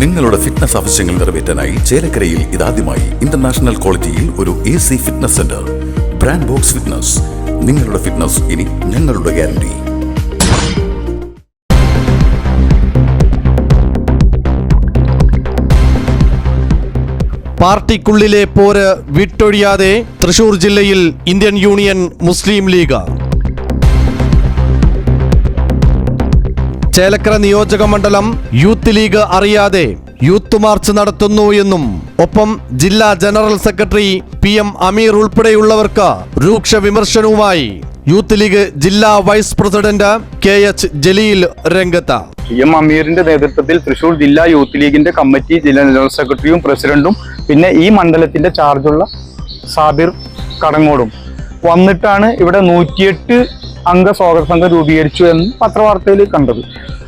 നിങ്ങളുടെ ഫിറ്റ്നസ് ആവശ്യങ്ങൾ നിറവേറ്റാനായി ചേലക്കരയിൽ ഇതാദ്യമായി ഇന്റർനാഷണൽ ക്വാളിറ്റിയിൽ ഒരു A C fitness centre brand box fitness നിങ്ങളുടെ ഫിറ്റ്നസ് ഇനി ഞങ്ങളുടെ ഗ്യാരണ്ടി പാർട്ടിക്കുള്ളിലെ പോര് വിട്ടൊഴിയാതെ തൃശൂർ ജില്ലയിൽ Indian Union Muslim League. Chelakkara നിയോജക മണ്ഡലം യൂത്ത് ലീഗ് അറിയാതെ യൂത്ത് മാർച്ച് നടത്തുന്നു എന്നും ഒപ്പം ജില്ലാ general secretary P M Ameer ഉൾപ്പെടെയുള്ളവർക്ക് രൂക്ഷ വിമർശനവുമായി യൂത്ത് ലീഗ് ജില്ലാ vice president K H Jaleel രംഗത്ത്. പി എം അമീറിന്റെ നേതൃത്വത്തിൽ തൃശൂർ ജില്ലാ യൂത്ത് ലീഗിന്റെ കമ്മിറ്റി ജില്ലാ ജനറൽ സെക്രട്ടറിയും പ്രസിഡന്റും പിന്നെ ഈ മണ്ഡലത്തിന്റെ ചാർജുള്ള സാബിർ കടങ്ങോടും. വന്നിട്ടാണ് ഇവിടെ നൂറ്റിയെട്ട് അംഗ സ്വാഗത സംഘം രൂപീകരിച്ചു എന്ന് പത്രവാർത്തയിൽ കണ്ടത്.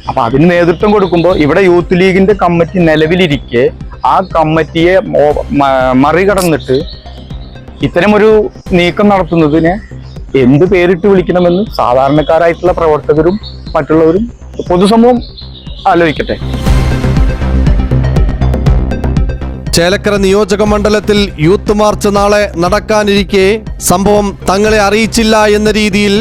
അപ്പൊ അതിന് നേതൃത്വം കൊടുക്കുമ്പോൾ ഇവിടെ യൂത്ത് ലീഗിന്റെ കമ്മിറ്റി നിലവിലിരിക്കെ ആ കമ്മിറ്റിയെ മറികടന്നിട്ട് ഇത്തരമൊരു നീക്കം നടത്തുന്നതിനെ എന്ത് പേരിട്ട് വിളിക്കണമെന്ന് സാധാരണക്കാരായിട്ടുള്ള പ്രവർത്തകരും മറ്റുള്ളവരും പൊതുസമൂഹം ആലോചിക്കട്ടെ. ചേലക്കര നിയോജക മണ്ഡലത്തിൽ യൂത്ത് മാർച്ച് നാളെ നടക്കാനിരിക്കെ സംഭവം തങ്ങളെ അറിയിച്ചില്ല എന്ന രീതിയിൽ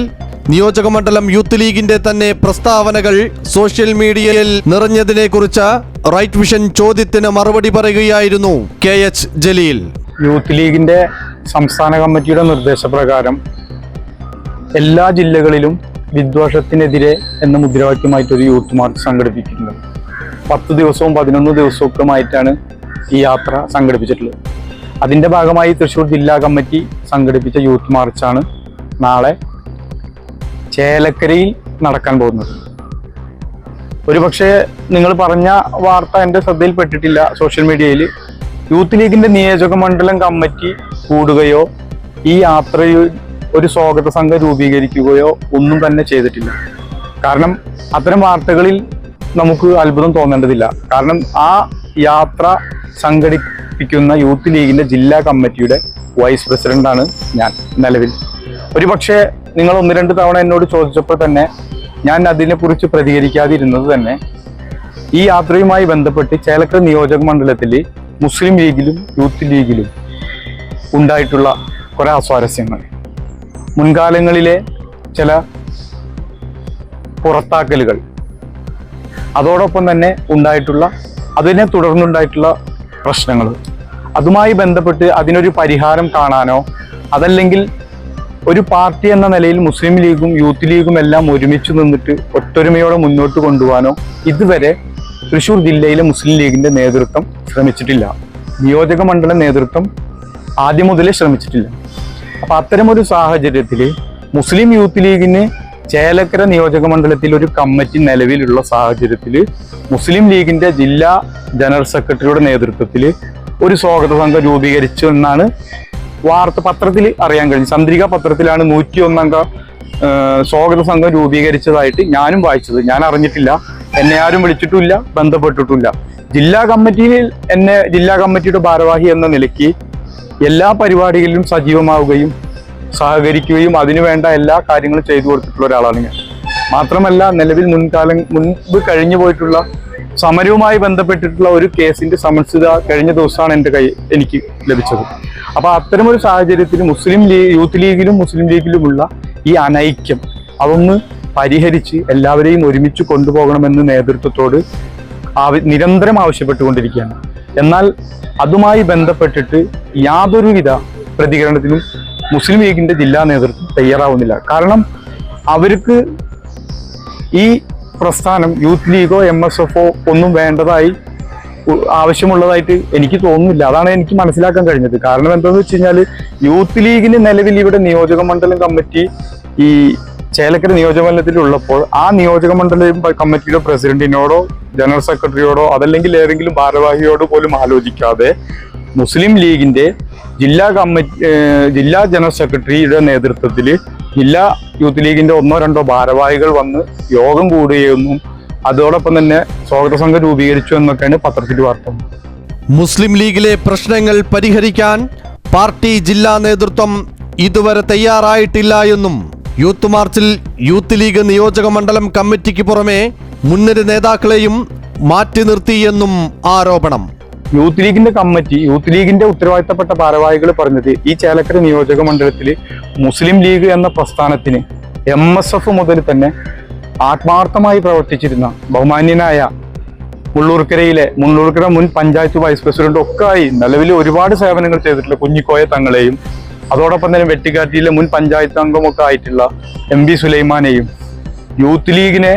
നിയോജക മണ്ഡലം യൂത്ത് ലീഗിന്റെ തന്നെ പ്രസ്താവനകൾ സോഷ്യൽ മീഡിയയിൽ നിറഞ്ഞതിനെ കുറിച്ച് റൈറ്റ് വിഷൻ ചോദ്യത്തിന് മറുപടി പറയുകയായിരുന്നു കെ എച്ച് ജലീൽ. യൂത്ത് ലീഗിന്റെ സംസ്ഥാന കമ്മിറ്റിയുടെ നിർദ്ദേശപ്രകാരം എല്ലാ ജില്ലകളിലും വിദ്വേഷത്തിനെതിരെ എന്ന മുദ്രാവാക്യമായിട്ട് ഒരു യൂത്ത് മാർച്ച് സംഘടിപ്പിക്കുന്നത് പത്ത് ദിവസവും പതിനൊന്ന് ദിവസവുമായിട്ടാണ് ഈ യാത്ര സംഘടിപ്പിച്ചിട്ടുള്ളത്. അതിന്റെ ഭാഗമായി തൃശ്ശൂർ ജില്ലാ കമ്മിറ്റി സംഘടിപ്പിച്ച യൂത്ത് മാർച്ചാണ് നാളെ ചേലക്കരയിൽ നടക്കാൻ പോകുന്നത്. ഒരുപക്ഷെ നിങ്ങൾ പറഞ്ഞ വാർത്ത എന്റെ ശ്രദ്ധയിൽപ്പെട്ടിട്ടില്ല സോഷ്യൽ മീഡിയയിൽ യൂത്ത് ലീഗിന്റെ നിയോജക മണ്ഡലം കമ്മിറ്റി കൂടുകയോ ഈ യാത്രയിൽ ഒരു സ്വാഗത സംഘം രൂപീകരിക്കുകയോ ഒന്നും തന്നെ ചെയ്തിട്ടില്ല. കാരണം അത്തരം വാർത്തകളിൽ നമുക്ക് അത്ഭുതം തോന്നേണ്ടതില്ല. കാരണം ആ യാത്ര സംഘടിപ്പിക്കുന്ന യൂത്ത് ലീഗിന്റെ ജില്ലാ കമ്മിറ്റിയുടെ വൈസ് പ്രസിഡന്റാണ് ഞാൻ നിലവിൽ. ഒരുപക്ഷെ നിങ്ങൾ ഒന്ന് രണ്ട് തവണ എന്നോട് ചോദിച്ചപ്പോൾ തന്നെ ഞാൻ അതിനെക്കുറിച്ച് പ്രതികരിക്കാതിരുന്നത് തന്നെ. ഈ യാത്രയുമായി ബന്ധപ്പെട്ട് ചേലക്കര നിയോജക മണ്ഡലത്തിൽ മുസ്ലിം ലീഗിലും യൂത്ത് ലീഗിലും ഉണ്ടായിട്ടുള്ള കുറെ അസ്വാരസ്യങ്ങൾ. മുൻകാലങ്ങളിലെ ചില പുറത്താക്കലുകൾ. അതോടൊപ്പം തന്നെ ഉണ്ടായിട്ടുള്ള അതിനെ തുടർന്നുണ്ടായിട്ടുള്ള പ്രശ്നങ്ങൾ. അതുമായി ബന്ധപ്പെട്ട് അതിനൊരു പരിഹാരം കാണാനോ അതല്ലെങ്കിൽ ഒരു പാർട്ടി എന്ന നിലയിൽ മുസ്ലിം ലീഗും യൂത്ത് ലീഗും എല്ലാം ഒരുമിച്ച് നിന്നിട്ട് ഒത്തൊരുമയോടെ മുന്നോട്ട് കൊണ്ടുപോകാനോ ഇതുവരെ തൃശൂർ ജില്ലയിലെ മുസ്ലിം ലീഗിന്റെ നേതൃത്വം ശ്രമിച്ചിട്ടില്ല. നിയോജക മണ്ഡല നേതൃത്വം ആദ്യം മുതലേ ശ്രമിച്ചിട്ടില്ല. അപ്പൊ അത്തരമൊരു സാഹചര്യത്തിൽ മുസ്ലിം യൂത്ത് ലീഗിന് ചേലക്കര നിയോജക മണ്ഡലത്തിൽ ഒരു കമ്മിറ്റി നിലവിലുള്ള സാഹചര്യത്തിൽ മുസ്ലിം ലീഗിന്റെ ജില്ലാ ജനറൽ സെക്രട്ടറിയുടെ നേതൃത്വത്തിൽ ഒരു സ്വാഗത സംഘം രൂപീകരിച്ചു എന്നാണ് വാർത്ത പത്രത്തിൽ അറിയാൻ കഴിഞ്ഞു. ചന്ദ്രിക പത്രത്തിലാണ് നൂറ്റി ഒന്നംഗ സ്വാഗത സംഘം രൂപീകരിച്ചതായിട്ട് ഞാനും വായിച്ചത്. ഞാൻ അറിഞ്ഞിട്ടില്ല. എന്നെ ആരും വിളിച്ചിട്ടില്ല ബന്ധപ്പെട്ടിട്ടില്ല ജില്ലാ കമ്മിറ്റിയിൽ എന്നെ ജില്ലാ കമ്മിറ്റിയുടെ ഭാരവാഹി എന്ന നിലയ്ക്ക് എല്ലാ പരിപാടികളിലും സജീവമാവുകയും സഹകരിക്കുകയും അതിനുവേണ്ട എല്ലാ കാര്യങ്ങളും ചെയ്തു കൊടുത്തിട്ടുള്ള ഒരാളാണ് ഞാൻ. മാത്രമല്ല നിലവിൽ മുൻകാലം മുൻപ് കഴിഞ്ഞു പോയിട്ടുള്ള സമരവുമായി ബന്ധപ്പെട്ടിട്ടുള്ള ഒരു കേസിന്റെ സമൻസിത കഴിഞ്ഞ ദിവസമാണ് എന്റെ കൈ എനിക്ക് ലഭിച്ചത്. അപ്പൊ അത്തരമൊരു സാഹചര്യത്തിൽ മുസ്ലിം ലീഗ് യൂത്ത് ലീഗിലും മുസ്ലിം ലീഗിലുമുള്ള ഈ അനൈക്യം അതൊന്ന് പരിഹരിച്ച് എല്ലാവരെയും ഒരുമിച്ച് കൊണ്ടുപോകണമെന്ന് നേതൃത്വത്തോട് ആവ- നിരന്തരം ആവശ്യപ്പെട്ടുകൊണ്ടിരിക്കുകയാണ്. എന്നാൽ അതുമായി ബന്ധപ്പെട്ടിട്ട് യാതൊരുവിധ പ്രതികരണത്തിനും മുസ്ലിം ലീഗിന്റെ ജില്ലാ നേതൃത്വം തയ്യാറാവുന്നില്ല. കാരണം അവർക്ക് ഈ പ്രസ്ഥാനം യൂത്ത് ലീഗോ എം എസ് എഫോ ഒന്നും വേണ്ടതായി ആവശ്യമുള്ളതായിട്ട് എനിക്ക് തോന്നുന്നില്ല. അതാണ് എനിക്ക് മനസ്സിലാക്കാൻ കഴിഞ്ഞത്. കാരണം എന്താണെന്ന് വെച്ച് കഴിഞ്ഞാൽ യൂത്ത് ലീഗിന് നിലവിൽ ഇവിടെ നിയോജക മണ്ഡലം കമ്മിറ്റി ഈ ചേലക്കര നിയോജകമണ്ഡലത്തിലുള്ളപ്പോൾ ആ നിയോജക മണ്ഡലം കമ്മിറ്റിയുടെ പ്രസിഡന്റിനോടോ ജനറൽ സെക്രട്ടറിയോടോ അതല്ലെങ്കിൽ ഏതെങ്കിലും ഭാരവാഹിയോടോ പോലും ആലോചിക്കാതെ മുസ്ലിം ലീഗിന്റെ ജില്ലാ കമ്മിറ്റി ജില്ലാ ജനറൽ സെക്രട്ടറിയുടെ നേതൃത്വത്തിൽ ജില്ലാ യൂത്ത് ലീഗിന്റെ ഒന്നോ രണ്ടോ ഭാരവാഹികൾ വന്ന് യോഗം കൂടുകയെന്നും അതോടൊപ്പം തന്നെ സ്വാഗത സംഘം രൂപീകരിച്ചു എന്നൊക്കെയാണ് പത്രത്തിൽ വാർത്ത. മുസ്ലിം ലീഗിലെ പ്രശ്നങ്ങൾ പരിഹരിക്കാൻ പാർട്ടി ജില്ലാ നേതൃത്വം ഇതുവരെ തയ്യാറായിട്ടില്ല എന്നും യൂത്ത് മാർച്ചിൽ യൂത്ത് ലീഗ് നിയോജക മണ്ഡലം കമ്മിറ്റിക്ക് പുറമെ മുൻനിര നേതാക്കളെയും മാറ്റി നിർത്തിയെന്നും ആരോപണം. യൂത്ത് ലീഗിന്റെ കമ്മിറ്റി യൂത്ത് ലീഗിന്റെ ഉത്തരവാദിത്തപ്പെട്ട ഭാരവാഹികൾ പറഞ്ഞത് ഈ ചേലക്കര നിയോജക മണ്ഡലത്തിൽ മുസ്ലിം ലീഗ് എന്ന പ്രസ്ഥാനത്തിന് എം എസ് എഫ് മുതൽ തന്നെ ആത്മാർത്ഥമായി പ്രവർത്തിച്ചിരുന്ന ബഹുമാന്യനായ മുള്ളൂർക്കരയിലെ മുള്ളൂർക്കര മുൻ പഞ്ചായത്ത് വൈസ് പ്രസിഡന്റും ഒക്കെ ആയി നിലവിൽ ഒരുപാട് സേവനങ്ങൾ ചെയ്തിട്ടുള്ള കുഞ്ഞിക്കോയ തങ്ങളെയും അതോടൊപ്പം തന്നെ വെട്ടിക്കാട്ടിയിലെ മുൻ പഞ്ചായത്ത് അംഗമൊക്കെ ആയിട്ടുള്ള എം ബി സുലൈമാനെയും യൂത്ത് ലീഗിനെ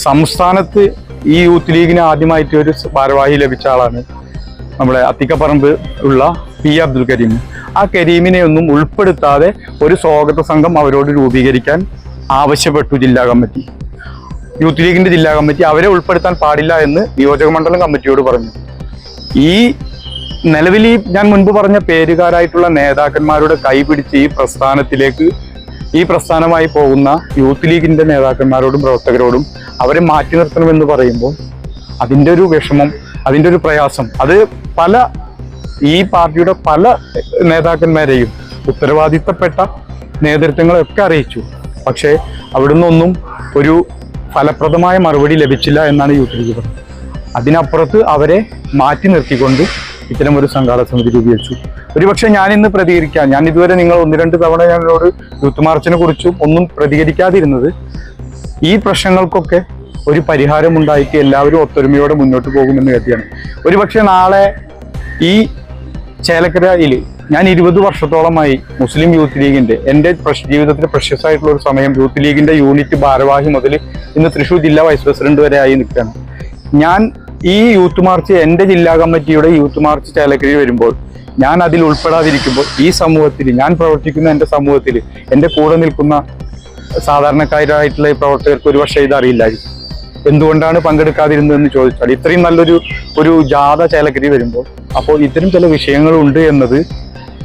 സംസ്ഥാനത്ത് ഈ യൂത്ത് ലീഗിന് ആദ്യമായിട്ട് ഒരു ഭാരവാഹി ലഭിച്ച ആളാണ് നമ്മുടെ അത്തിക്കപ്പറമ്പ് ഉള്ള പി അബ്ദുൽ കരീം. ആ കരീമിനെ ഒന്നും ഉൾപ്പെടുത്താതെ ഒരു സ്വാഗത സംഘം അവരോട് രൂപീകരിക്കാൻ ആവശ്യപ്പെട്ടു ജില്ലാ കമ്മിറ്റി. യൂത്ത് ലീഗിന്റെ ജില്ലാ കമ്മിറ്റി അവരെ ഉൾപ്പെടുത്താൻ പാടില്ല എന്ന് നിയോജക മണ്ഡലം കമ്മിറ്റിയോട് പറഞ്ഞു. ഈ നിലവിൽ ഈ ഞാൻ മുൻപ് പറഞ്ഞ പേരുകാരായിട്ടുള്ള നേതാക്കന്മാരുടെ കൈപിടിച്ച് ഈ പ്രസ്ഥാനത്തിലേക്ക് ഈ പ്രസ്ഥാനമായി പോകുന്ന യൂത്ത് ലീഗിന്റെ നേതാക്കന്മാരോടും പ്രവർത്തകരോടും അവരെ മാറ്റി നിർത്തണമെന്ന് പറയുമ്പോൾ അതിന്റെ ഒരു വിഷമം അതിന്റെ ഒരു പ്രയാസം. അത് പല ഈ പാർട്ടിയുടെ പല നേതാക്കന്മാരെയും ഉത്തരവാദിത്തപ്പെട്ട നേതൃത്വങ്ങളെയൊക്കെ അറിയിച്ചു. പക്ഷേ അവിടുന്ന് ഒരു ഫലപ്രദമായ മറുപടി ലഭിച്ചില്ല എന്നാണ് യൂത്ത് ലീഗ് പറഞ്ഞത് അതിനപ്പുറത്ത് അവരെ മാറ്റി നിർത്തിക്കൊണ്ട് ഇത്തരം ഒരു സംഘാടക സമിതി രൂപീകരിച്ചു. ഒരുപക്ഷെ ഞാൻ ഇന്ന് പ്രതികരിക്കാം. ഞാൻ ഇതുവരെ നിങ്ങൾ ഒന്ന് രണ്ട് തവണ ഞാനോട് യൂത്ത് മാർച്ചിനെ കുറിച്ചും ഒന്നും പ്രതികരിക്കാതിരുന്നത് ഈ പ്രശ്നങ്ങൾക്കൊക്കെ ഒരു പരിഹാരം ഉണ്ടായിട്ട് എല്ലാവരും ഒത്തൊരുമയോടെ മുന്നോട്ട് പോകുമെന്ന് കരുതിയാണ്. ഒരുപക്ഷെ നാളെ ഈ ചേലക്കരയിൽ ഞാൻ ഇരുപത് വർഷത്തോളമായി മുസ്ലിം യൂത്ത് ലീഗിന്റെ എന്റെ ജീവിതത്തിൽ പ്രശസ്തമായിട്ടുള്ള ഒരു സമയം യൂത്ത് ലീഗിന്റെ യൂണിറ്റ് ഭാരവാഹി മുതൽ ഇന്ന് തൃശ്ശൂർ ജില്ലാ വൈസ് പ്രസിഡന്റ് വരെ ആയി നിൽക്കുകയാണ്. ഞാൻ ഈ യൂത്ത് മാർച്ച് എന്റെ ജില്ലാ കമ്മിറ്റിയുടെ യൂത്ത് മാർച്ച് ചേലക്കരയിൽ വരുമ്പോൾ ഞാൻ അതിൽ ഉൾപ്പെടാതിരിക്കുമ്പോൾ ഈ സമൂഹത്തിൽ ഞാൻ പ്രവർത്തിക്കുന്ന എന്റെ സമൂഹത്തിൽ എന്റെ കൂടെ നിൽക്കുന്ന സാധാരണക്കാരായിട്ടുള്ള പ്രവർത്തകർക്ക് ഒരുപക്ഷെ ഇത് അറിയില്ലായിരിക്കും. എന്തുകൊണ്ടാണ് പങ്കെടുക്കാതിരുന്നത് എന്ന് ചോദിച്ചാൽ ഇത്രയും നല്ലൊരു ഒരു ജാഥ ചേലക്കരി വരുമ്പോൾ അപ്പോൾ ഇത്തരം ചില വിഷയങ്ങളുണ്ട് എന്നത്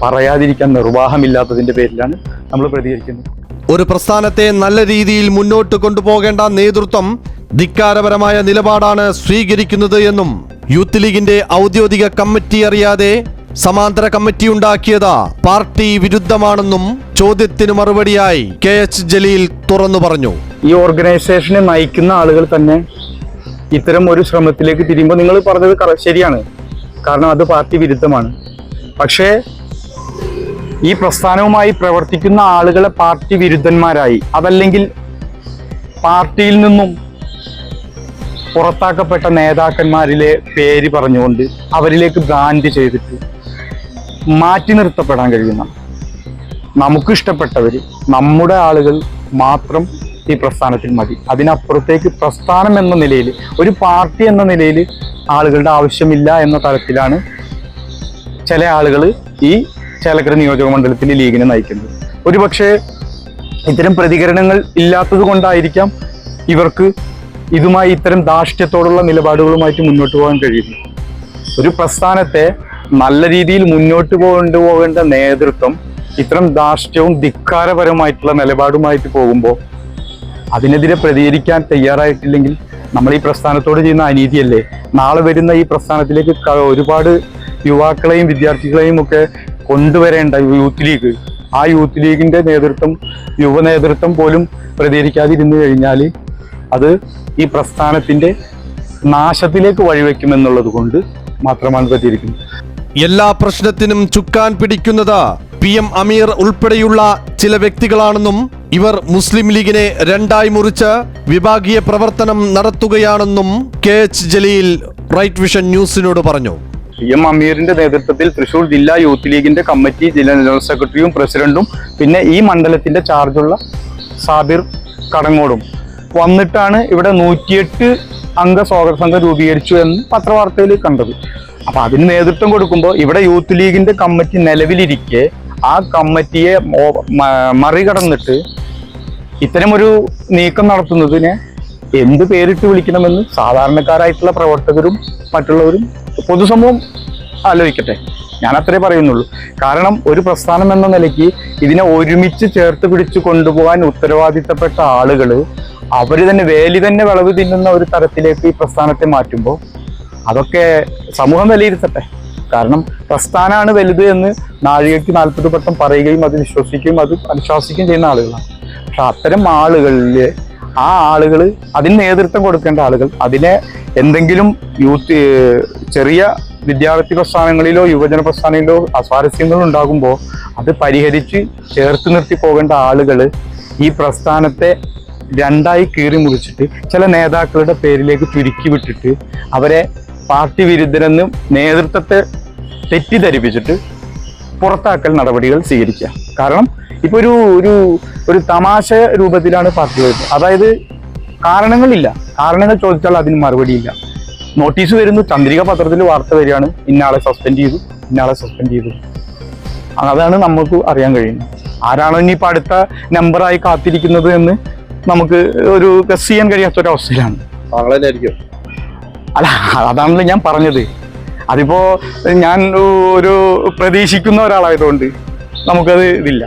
പറയാതിരിക്കാൻ നിർവാഹമില്ലാത്തതിന്റെ പേരിലാണ് നമ്മൾ പ്രതികരിക്കുന്നത്. ഒരു പ്രസ്ഥാനത്തെ നല്ല രീതിയിൽ മുന്നോട്ട് കൊണ്ടുപോകേണ്ട നേതൃത്വം ധിക്കാരപരമായ നിലപാടാണ് സ്വീകരിക്കുന്നത് എന്നും യൂത്ത് ലീഗിന്റെ ഔദ്യോഗിക കമ്മിറ്റി അറിയാതെ സമാന്തര കമ്മിറ്റി ഉണ്ടാക്കിയത് പാർട്ടി വിരുദ്ധമാണെന്നും ചോദ്യത്തിന് മറുപടിയായി കെ എച്ച് ജലീൽ തുറന്നു പറഞ്ഞു. ഈ ഓർഗനൈസേഷനെ നയിക്കുന്ന ആളുകൾ തന്നെ ഇത്തരം ഒരു ശ്രമത്തിലേക്ക് തിരിയുമ്പോൾ നിങ്ങൾ പറഞ്ഞത് ശരിയാണ്. കാരണം അത് പാർട്ടി വിരുദ്ധമാണ്. പക്ഷേ ഈ പ്രസ്ഥാനവുമായി പ്രവർത്തിക്കുന്ന ആളുകളെ പാർട്ടി വിരുദ്ധന്മാരായി. അതല്ലെങ്കിൽ പാർട്ടിയിൽ നിന്നും പുറത്താക്കപ്പെട്ട നേതാക്കന്മാരിലെ പേര് പറഞ്ഞുകൊണ്ട് അവരിലേക്ക് ബ്രാൻഡ് ചെയ്തിട്ട് മാറ്റി നിർത്തപ്പെടാൻ കഴിയുന്ന നമുക്കിഷ്ടപ്പെട്ടവർ നമ്മുടെ ആളുകൾ മാത്രം ഈ പ്രസ്ഥാനത്തിൽ മതി. അതിനപ്പുറത്തേക്ക് പ്രസ്ഥാനം എന്ന നിലയിൽ ഒരു പാർട്ടി എന്ന നിലയിൽ ആളുകളുടെ ആവശ്യമില്ല എന്ന തലത്തിലാണ് ചില ആളുകൾ ഈ ചേലക്കര നിയോജക മണ്ഡലത്തിൽ ലീഗിനെ നയിക്കുന്നത്. ഒരുപക്ഷെ ഇത്തരം പ്രതികരണങ്ങൾ ഇല്ലാത്തത് കൊണ്ടായിരിക്കാം ഇവർക്ക് ഇതുമായി ഇത്തരം ധാർഷ്ട്യത്തോടുള്ള നിലപാടുകളുമായിട്ട് മുന്നോട്ട് പോകാൻ കഴിയുന്നു ഒരു പ്രസ്ഥാനത്തെ നല്ല രീതിയിൽ മുന്നോട്ട് കൊണ്ടുപോകേണ്ട നേതൃത്വം ഇത്തരം ധാർഷ്ട്യവും ധിക്കാരപരമായിട്ടുള്ള നിലപാടുമായിട്ട് പോകുമ്പോൾ അതിനെതിരെ പ്രതികരിക്കാൻ തയ്യാറായിട്ടില്ലെങ്കിൽ നമ്മൾ ഈ പ്രസ്ഥാനത്തോട് ചെയ്യുന്ന അനീതിയല്ലേ? നാളെ വരുന്ന ഈ പ്രസ്ഥാനത്തിലേക്ക് ഒരുപാട് യുവാക്കളെയും വിദ്യാർത്ഥികളെയും ഒക്കെ കൊണ്ടുവരേണ്ട യൂത്ത് ലീഗ്. ആ യൂത്ത് ലീഗിന്റെ നേതൃത്വം യുവ നേതൃത്വം പോലും പ്രതികരിക്കാതിരുന്നു കഴിഞ്ഞാൽ അത് ഈ പ്രസ്ഥാനത്തിന്റെ നാശത്തിലേക്ക് വഴിവെക്കുമെന്നുള്ളത് കൊണ്ട് മാത്രമാണ് പ്രതികരിക്കുന്നത്. എല്ലാ പ്രശ്നത്തിനും ചുക്കാൻ പിടിക്കുന്നത് പി എം അമീർ ഉൾപ്പെടെയുള്ള ചില വ്യക്തികളാണെന്നും ഇവർ മുസ്ലിം ലീഗിനെ രണ്ടായി മുറിച്ച് വിഭാഗീയ പ്രവർത്തനം നടത്തുകയാണെന്നും K H Jaleel Right Vision ന്യൂസിനോട് പറഞ്ഞു. പി എം അമീറിന്റെ നേതൃത്വത്തിൽ തൃശൂർ ജില്ലാ യൂത്ത് ലീഗിന്റെ കമ്മിറ്റി ജില്ലാ ജനറൽ സെക്രട്ടറിയും പ്രസിഡന്റും പിന്നെ ഈ മണ്ഡലത്തിന്റെ ചാർജുള്ള സാബിർ കടങ്ങോടും വന്നിട്ടാണ് ഇവിടെ നൂറ്റിയെട്ട് അംഗ സ്വാഗത സംഘം രൂപീകരിച്ചു എന്ന് പത്രവാർത്തയിൽ കണ്ടത്. അപ്പൊ അതിന് നേതൃത്വം കൊടുക്കുമ്പോൾ ഇവിടെ യൂത്ത് ലീഗിന്റെ കമ്മിറ്റി നിലവിലിരിക്കെ ആ കമ്മിറ്റിയെ മറികടന്നിട്ട് ഇത്തരമൊരു നീക്കം നടത്തുന്നതിനെ എന്ത് പേരിട്ട് വിളിക്കണമെന്ന് സാധാരണക്കാരായിട്ടുള്ള പ്രവർത്തകരും മറ്റുള്ളവരും പൊതുസമൂഹം ആലോചിക്കട്ടെ. ഞാൻ അത്രേ പറയുന്നുള്ളൂ. കാരണം ഒരു പ്രസ്ഥാനം എന്ന നിലയ്ക്ക് ഇതിനെ ഒരുമിച്ച് ചേർത്ത് പിടിച്ച് കൊണ്ടുപോകാൻ ഉത്തരവാദിത്തപ്പെട്ട ആളുകൾ അവർ തന്നെ വേലി തന്നെ വിളവ് തിന്നുന്ന ഒരു തരത്തിലേക്ക് ഈ പ്രസ്ഥാനത്തെ മാറ്റുമ്പോൾ അതൊക്കെ സമൂഹം വിലയിരുത്തട്ടെ. കാരണം പ്രസ്ഥാനമാണ് വലുത് എന്ന് നാഴികയ്ക്ക് നാൽപ്പത് വട്ടം പറയുകയും അത് വിശ്വസിക്കുകയും അത് അനുശാസിക്കുകയും ചെയ്യുന്ന ആളുകളാണ്. പക്ഷെ അത്തരം ആളുകളിൽ ആ ആളുകൾ അതിന് നേതൃത്വം കൊടുക്കേണ്ട ആളുകൾ അതിനെ എന്തെങ്കിലും യൂത്ത് ചെറിയ വിദ്യാർത്ഥി പ്രസ്ഥാനങ്ങളിലോ യുവജന പ്രസ്ഥാനങ്ങളിലോ അസ്വാരസ്യങ്ങൾ ഉണ്ടാകുമ്പോൾ അത് പരിഹരിച്ച് ചേർത്ത് നിർത്തി പോകേണ്ട ആളുകൾ ഈ പ്രസ്ഥാനത്തെ രണ്ടായി കീറി മുറിച്ചിട്ട് ചില നേതാക്കളുടെ പേരിലേക്ക് ചുരുക്കി വിട്ടിട്ട് അവരെ പാർട്ടി വിരുദ്ധരെന്ന് നേതൃത്വത്തെ തെറ്റിദ്ധരിപ്പിച്ചിട്ട് പുറത്താക്കൽ നടപടികൾ സ്വീകരിക്കുക കാരണം ഇപ്പൊ ഒരു ഒരു ഒരു തമാശ രൂപത്തിലാണ് പാർട്ടി വരുന്നത് അതായത് കാരണങ്ങളില്ല കാരണങ്ങൾ ചോദിച്ചാൽ അതിന് മറുപടിയില്ല നോട്ടീസ് വരുന്നു ചന്ദ്രിക പത്രത്തിൽ വാർത്ത വരികയാണ് ഇന്നയാളെ സസ്പെൻഡ് ചെയ്തു ഇന്നയാളെ സസ്പെൻഡ് ചെയ്തു അതാണ് നമുക്ക് അറിയാൻ കഴിയുന്നത് ആരാണോ ഇനി ഇനിയിപ്പോൾ അടുത്ത നമ്പറായി കാത്തിരിക്കുന്നത് എന്ന് നമുക്ക് ഒരു ഗസ് ചെയ്യാൻ കഴിയാത്ത ഒരു അല്ല അതാണല്ലോ ഞാൻ പറഞ്ഞത്. അതിപ്പോ ഞാൻ ഒരു പ്രതീക്ഷിക്കുന്ന ഒരാളായതുകൊണ്ട് നമുക്കത് ഇതില്ല.